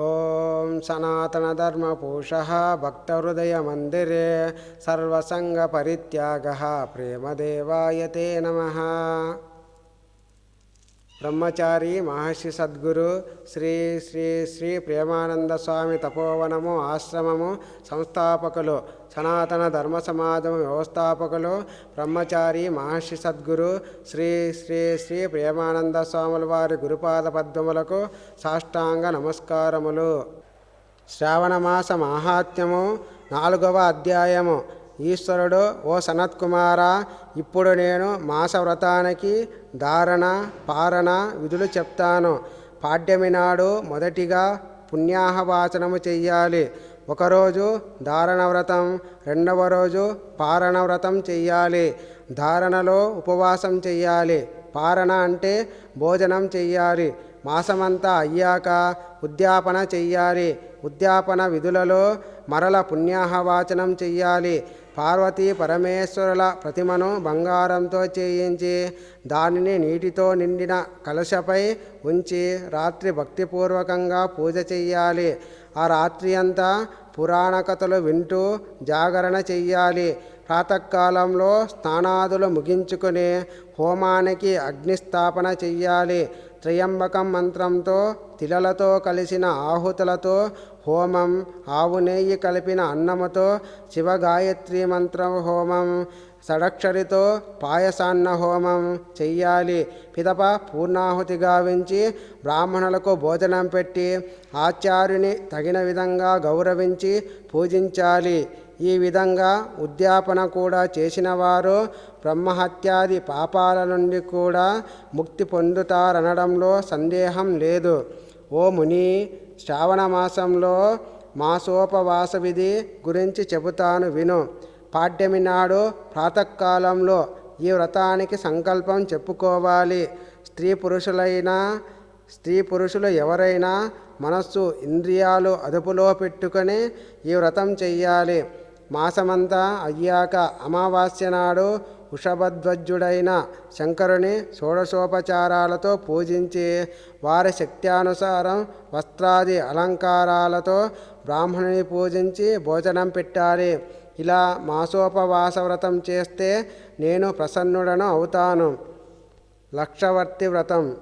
ॐ सनातनधर्मपूषः भक्तहृदयमन्दिरे सर्वसङ्गपरित्यागः प्रेमदेवाय ते नमः బ్రహ్మచారి మహర్షి సద్గురు శ్రీ శ్రీ శ్రీ ప్రేమానంద స్వామి తపోవనము ఆశ్రమము సంస్థాపకులు సనాతన ధర్మ సమాజం వ్యవస్థాపకులు బ్రహ్మచారి మహర్షి సద్గురు శ్రీ శ్రీ శ్రీ ప్రేమానంద స్వాముల వారి గురుపాద పద్మములకు సాష్టాంగ నమస్కారములు. శ్రావణమాస మాహాత్మ్యము నాలుగవ అధ్యాయము ఈశ్వరుడు ఓ సనత్కుమార ఇప్పుడు నేను మాసవ్రతానికి ధారణ పారణ విధులు చెప్తాను. పాడ్యమి నాడు మొదటిగా పుణ్యాహవాచనము చెయ్యాలి. ఒకరోజు ధారణ వ్రతం రెండవ రోజు పారణ వ్రతం చెయ్యాలి. ధారణలో ఉపవాసం చెయ్యాలి. పారణ అంటే భోజనం చెయ్యాలి. మాసమంతా అయ్యాక ఉద్యాపన చెయ్యాలి. ఉద్యాపన విధులలో మరల పుణ్యాహవాచనం చెయ్యాలి. పార్వతీ పరమేశ్వరుల ప్రతిమను బంగారంతో చేయించి దానిని నీటితో నిండిన కలశపై ఉంచి రాత్రి భక్తిపూర్వకంగా పూజ చెయ్యాలి. ఆ రాత్రి అంతా పురాణ కథలు వింటూ జాగరణ చెయ్యాలి. ప్రాతకాలంలో స్నానాదులు ముగించుకుని హోమానికి అగ్నిస్థాపన చెయ్యాలి. త్రయంబకం మంత్రంతో తిలలతో కలిసిన ఆహుతులతో హోమం ఆవు నెయ్యి కలిపిన అన్నముతో శివగాయత్రి మంత్ర హోమం షడక్షరితో పాయసాన్న హోమం చెయ్యాలి. పిదప పూర్ణాహుతి గావించి బ్రాహ్మణులకు భోజనం పెట్టి ఆచార్యుని తగిన విధంగా గౌరవించి పూజించాలి. ఈ విధంగా ఉద్యాపన కూడా చేసిన వారు బ్రహ్మహత్యాది పాపాల నుండి కూడా ముక్తి పొందుతారనడంలో సందేహం లేదు. ఓ ముని శ్రావణ మాసంలో మాసోపవాస విధి గురించి చెబుతాను విను. పాడ్యమి నాడు ప్రాతకాలంలో ఈ వ్రతానికి సంకల్పం చెప్పుకోవాలి. స్త్రీ పురుషులైనా స్త్రీ పురుషులు ఎవరైనా మనస్సు ఇంద్రియాలు అదుపులో పెట్టుకొని ఈ వ్రతం చెయ్యాలి. మాసమంతా అయ్యాక అమావాస్య నాడు కుషభధ్వజుడైన శంకరుని షోడశోపచారాలతో పూజించి వారి శక్త్యానుసారం వస్త్రాది అలంకారాలతో బ్రాహ్మణుని పూజించి భోజనం పెట్టాలి. ఇలా మాసోపవాస వ్రతం చేస్తే నేను ప్రసన్నుడను అవుతాను. లక్షవర్తి వ్రతం.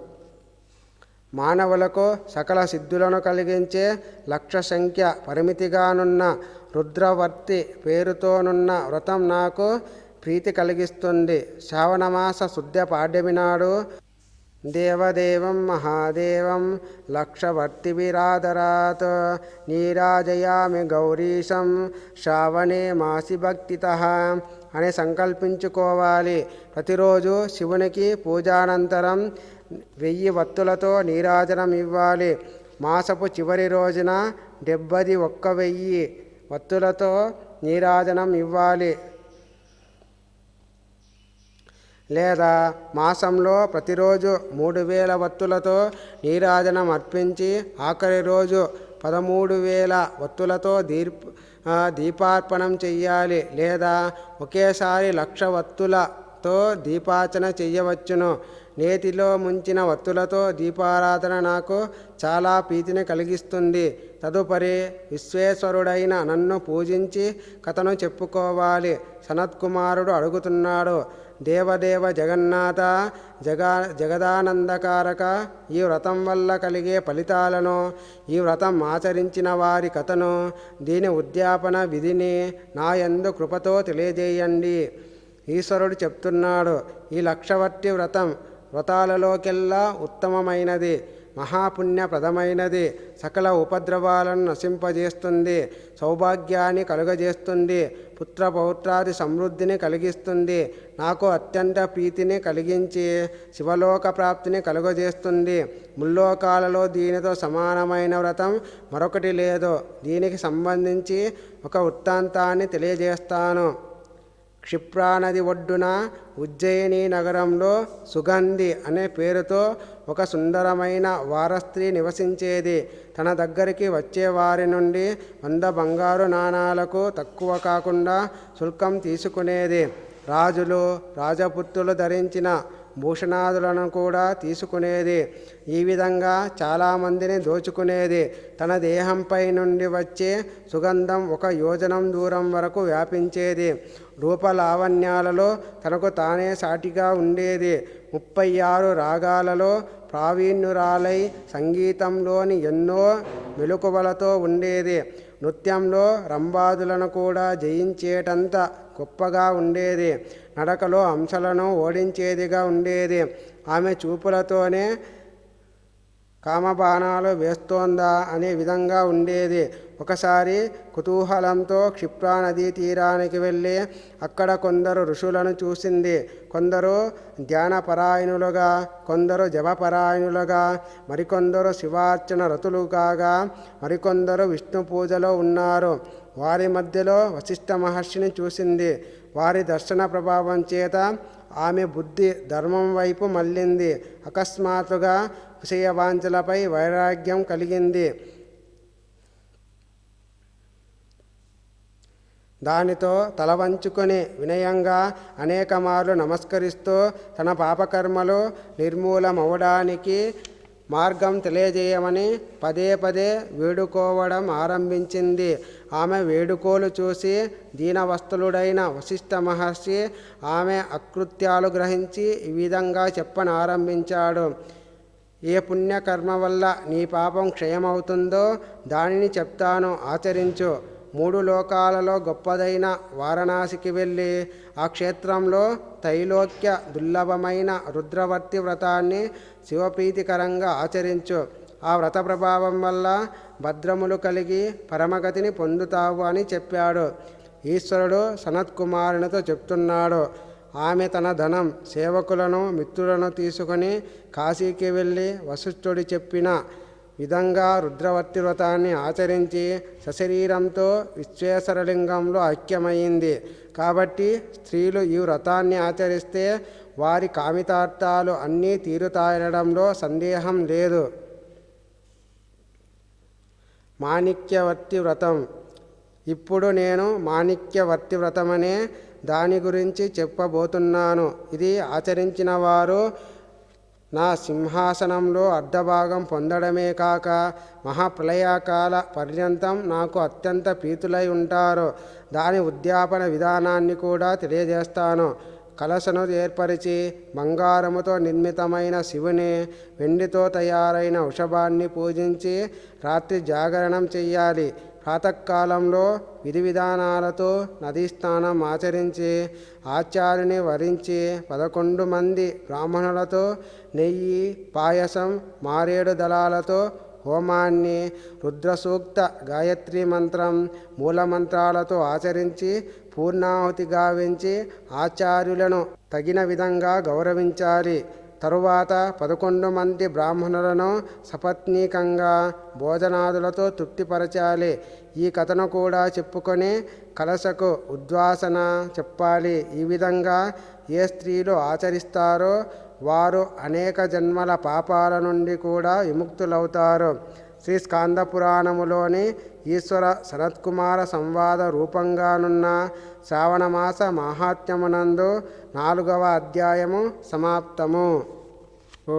మానవులకు సకల సిద్ధులను కలిగించే లక్ష సంఖ్య పరిమితిగానున్న రుద్రవర్తి పేరుతోనున్న వ్రతం నాకు ప్రీతి కలిగిస్తుంది. శ్రావణమాస శుద్ధ పాడ్యమి నాడు దేవదేవం మహాదేవం లక్షవర్తి విరాధరాత్ నీరాజయామి గౌరీశం శ్రావణే మాసి భక్తిత అని సంకల్పించుకోవాలి. ప్రతిరోజు శివునికి పూజానంతరం వెయ్యి వత్తులతో నీరాజనం ఇవ్వాలి. మాసపు చివరి రోజున డెబ్బది ఒక్క వెయ్యి వత్తులతో నీరాజనం ఇవ్వాలి. లేదా మాసంలో ప్రతిరోజు మూడు వేల వత్తులతో నీరాజనం అర్పించి ఆఖరి రోజు పదమూడు వేల వత్తులతో దీప్ దీపార్పణం చెయ్యాలి లేదా ఒకేసారి లక్ష వత్తులతో దీపార్చన చెయ్యవచ్చును. నేతిలో ముంచిన వత్తులతో దీపారాధన నాకు చాలా ప్రీతిని కలిగిస్తుంది. తదుపరి విశ్వేశ్వరుడైన నన్ను పూజించి కథను చెప్పుకోవాలి. సనత్కుమారుడు అడుగుతున్నాడు దేవదేవ జగన్నాథ జగా జగదానందకారక ఈ వ్రతం వల్ల కలిగే ఫలితాలను ఈ వ్రతం ఆచరించిన వారి కథను దీని ఉద్యాపన విధిని నా ఎందు కృపతో తెలియజేయండి. ఈశ్వరుడు చెప్తున్నాడు ఈ లక్షవర్తి వ్రతం వ్రతాలలోకెల్లా ఉత్తమమైనది. మహాపుణ్యప్రదమైనది. సకల ఉపద్రవాలను నశింపజేస్తుంది. సౌభాగ్యాన్ని కలుగజేస్తుంది. పుత్ర పౌత్రాది సమృద్ధిని కలిగిస్తుంది. నాకు అత్యంత ప్రీతిని కలిగించి శివలోక ప్రాప్తిని కలుగజేస్తుంది. ముల్లోకాలలో దీనితో సమానమైన వ్రతం మరొకటి లేదు. దీనికి సంబంధించి ఒక వృత్తాంతాన్ని తెలియజేస్తాను. క్షిప్రా నది ఒడ్డున ఉజ్జయిని నగరంలో సుగంధి అనే పేరుతో ఒక సుందరమైన వారస్త్రీ నివసించేది. తన దగ్గరికి వచ్చే వారి నుండి వంద బంగారు నాణాలకు తక్కువ కాకుండా శుల్కం తీసుకునేది. రాజులు రాజపుత్రులు ధరించిన భూషణాదులను కూడా తీసుకునేది. ఈ విధంగా చాలామందిని దోచుకునేది. తన దేహంపై నుండి వచ్చే సుగంధం ఒక యోజనం దూరం వరకు వ్యాపించేది. రూపలావణ్యాలలో తనకు తానే సాటిగా ఉండేది. ముప్పై ఆరు రాగాలలో ప్రావీణ్యురాలై సంగీతంలోని ఎన్నో మెలకువలతో ఉండేది. నృత్యంలో రంబాదులను కూడా జయించేటంత గొప్పగా ఉండేది. నడకలో అంశాలను ఓడించేదిగా ఉండేది. ఆమె చూపులతోనే కామబాణాలు వేస్తోందా అనే విధంగా ఉండేది. ఒకసారి కుతూహలంతో క్షిప్రా నదీ తీరానికి వెళ్ళి అక్కడ కొందరు ఋషులను చూసింది. కొందరు ధ్యానపరాయణులుగా కొందరు జపపరాయణులుగా మరికొందరు శివార్చన రతులు కాగా మరికొందరు విష్ణు పూజలో ఉన్నారు. వారి మధ్యలో వశిష్ఠ మహర్షిని చూసింది. వారి దర్శన ప్రభావం చేత ఆమె బుద్ధి ధర్మం వైపు మళ్ళింది. అకస్మాత్తుగా విషయవాంఛలపై వైరాగ్యం కలిగింది. దానితో తల వంచుకొని వినయంగా అనేక మార్లు నమస్కరిస్తూ తన పాపకర్మలు నిర్మూలమవడానికి మార్గం తెలియజేయమని పదే పదే వేడుకోవడం ఆరంభించింది. ఆమె వేడుకోలు చూసి దీనవస్తులుడైన వశిష్ఠ మహర్షి ఆమె అకృత్యాలు గ్రహించి ఈ విధంగా చెప్పనారంభించాడు. ఏ పుణ్యకర్మ వల్ల నీ పాపం క్షయమవుతుందో దానిని చెప్తాను ఆచరించు. మూడు లోకాలలో గొప్పదైన వారణాసికి వెళ్ళి ఆ క్షేత్రంలో తైలోక్య దుర్లభమైన రుద్రవర్తి వ్రతాన్ని శివప్రీతికరంగా ఆచరించు. ఆ వ్రత ప్రభావం వల్ల భద్రములు కలిగి పరమగతిని పొందుతావు అని చెప్పాడు. ఈశ్వరుడు సనత్కుమారునితో చెప్తున్నాడు. ఆమె తన ధనం సేవకులను మిత్రులను తీసుకొని కాశీకి వెళ్ళి వశిష్ఠుడి చెప్పిన విధంగా రుద్రవర్తి వ్రతాన్ని ఆచరించి సశరీరంతో విశ్వేశ్వరలింగంలో ఐక్యమైంది. కాబట్టి స్త్రీలు ఈ వ్రతాన్ని ఆచరిస్తే వారి కామితార్థాలు అన్నీ తీరుతాయనడంలో సందేహం లేదు. మాణిక్యవర్తి వ్రతం ఇప్పుడు నేను మాణిక్యవర్తి వ్రతమనే దాని గురించి చెప్పబోతున్నాను. ఇది ఆచరించిన వారు నా సింహాసనంలో అర్ధభాగం పొందడమే కాక మహాప్రళయకాల పర్యంతం నాకు అత్యంత ప్రీతులై ఉంటారు. దాని ఉద్యాపన విధానాన్ని కూడా తెలియజేస్తాను. కలశను ఏర్పరిచి బంగారముతో నిర్మితమైన శివుని వెండితో తయారైన వృషభాన్ని పూజించి రాత్రి జాగరణం చెయ్యాలి. ప్రాతకాలంలో విధి విధానాలతో నదీ స్నానం ఆచరించి ఆచార్యుని వరించి పదకొండు మంది బ్రాహ్మణులతో నెయ్యి పాయసం మారేడు దళాలతో హోమాన్ని రుద్రసూక్త గాయత్రి మంత్రం మూలమంత్రాలతో ఆచరించి పూర్ణాహుతి గావించి ఆచార్యులను తగిన విధంగా గౌరవించాలి. తరువాత పదకొండు మంది బ్రాహ్మణులను సపత్నీకంగా భోజనాదులతో తృప్తిపరచాలి. ఈ కథను కూడా చెప్పుకొని కలశకు ఉద్వాసన చెప్పాలి. ఈ విధంగా ఏ స్త్రీలు ఆచరిస్తారో వారు అనేక జన్మల పాపాల నుండి కూడా విముక్తులవుతారు. శ్రీ స్కాంద పురాణములోని ఈశ్వర సనత్కుమార సంవాద రూపంగానున్న శ్రావణమాస మాహాత్మ్యమునందు నాలుగవ అధ్యాయము సమాప్తము. ఓ